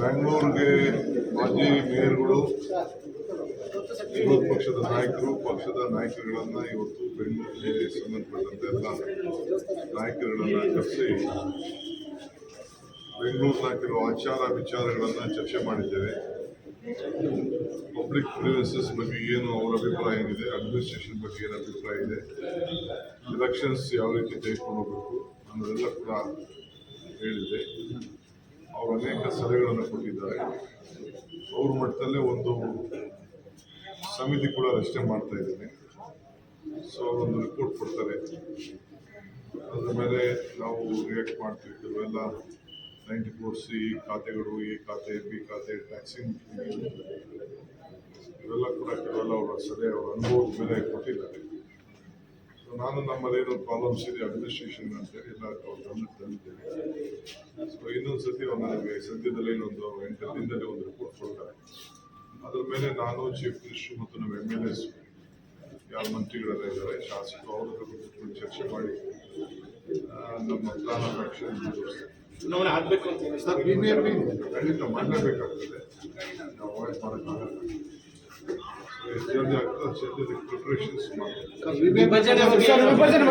ಬೆಂಗಳೂರಿಗೆ ಮಾಜಿ ಮೇಯರ್ಗಳು, ವಿರೋಧ ಪಕ್ಷದ ನಾಯಕರು, ಪಕ್ಷದ ನಾಯಕರುಗಳನ್ನು ಇವತ್ತು ಬೆಂಗಳೂರಿಗೆ ಸಂಬಂಧಪಟ್ಟಂತೆ ಎಲ್ಲ ನಾಯಕರುಗಳನ್ನು ಕರೆಸಿ ಬೆಂಗಳೂರಿನ ಕೆಲವು ಆಚಾರ ವಿಚಾರಗಳನ್ನ ಚರ್ಚೆ ಮಾಡಿದ್ದೇವೆ. ಪಬ್ಲಿಕ್ ಪ್ರಿವೆನ್ಸಸ್ ಬಗ್ಗೆ ಏನು ಅವರ ಅಭಿಪ್ರಾಯ ಏನಿದೆ? ಅಡ್ಮಿನಿಸ್ಟ್ರೇಷನ್ ಬಗ್ಗೆ ಏನು ಅಭಿಪ್ರಾಯ ಇದೆ? ಎಲೆಕ್ಷನ್ಸ್ ಯಾವ ರೀತಿ ತೆಗೆದುಕೊಂಡು ಹೋಗಬೇಕು ಅನ್ನೋದೆಲ್ಲ ಕೂಡ ಹೇಳಿದೆ ಅವರು ಅನೇಕ ಸಲಹೆಗಳನ್ನು ಕೊಟ್ಟಿದ್ದಾರೆ. ಅವ್ರ ಮಟ್ಟದಲ್ಲೇ ಒಂದು ಸಮಿತಿ ಕೂಡ ರಚನೆ ಮಾಡ್ತಾ ಇದ್ದೇನೆ. ಸೊ ಒಂದು ರಿಪೋರ್ಟ್ ಕೊಡ್ತಾರೆ. ಅದ್ರ ಮೇಲೆ ನಾವು ರಿಯಾಕ್ಟ್ ಮಾಡ್ತೀವಿ. ಕೆಲವೆಲ್ಲ ನೈಂಟಿ ಫೋರ್ ಸಿ ಖಾತೆಗಳು ಎ ಖಾತೆ ಬಿ ಖಾತೆ ಟ್ಯಾಕ್ಸಿಂಗ್ ಇವೆಲ್ಲ ಕೂಡ ಕೆಲವೆಲ್ಲ ಅವರ ಸಲಹೆ, ಅವರ ಅನುಭವದ ಮೇಲೆ ಕೊಟ್ಟಿದ್ದಾರೆ. ನಾನು ನಮ್ಮದೇನು ಪ್ರಾಬ್ಲಮ್ಸ್ ಇದೆ ಅಡ್ಮಿನಿಸ್ಟ್ರೇಷನ್ ಅಂತೇಳಿ ಎಲ್ಲ ಅವ್ರ ಗಮನಕ್ಕೆ ತಂದಿದ್ದೇನೆ. ಸೊ ಇನ್ನೊಂದು ಸತಿ ಅವ್ರು ನನಗೆ ಸದ್ಯದಲ್ಲೇ ಇನ್ನೊಂದು ಎಂಟು ದಿನದಲ್ಲಿ ಒಂದು ರಿಪೋರ್ಟ್ ಕೊಡ್ತಾರೆ. ಅದ್ರ ಮೇಲೆ ನಾನು ಚೀಫ್ ಮಿನಿಸ್ಟರ್ ಮತ್ತು ನಮ್ಮ ಎಂ ಎಲ್ ಎಸ್ ಯಾವ ಮಂತ್ರಿಗಳೆಲ್ಲ ಇದ್ದಾರೆ ಶಾಸಕರು ಅವ್ರ ಬಗ್ಗೆ ಕೂತ್ಕೊಂಡು ಚರ್ಚೆ ಮಾಡಿ ನಮ್ಮ ಪ್ಲಾನ್ ಆಫ್ ಆಕ್ಷನ್ ಖಂಡಿತ ಮಾಡಲೇಬೇಕಾಗ್ತದೆ. ನಾವು ಅವಾಯ್ಡ್ ಮಾಡೋಕ್ಕಾಗಲ್ಲ. विभाजन विभाजन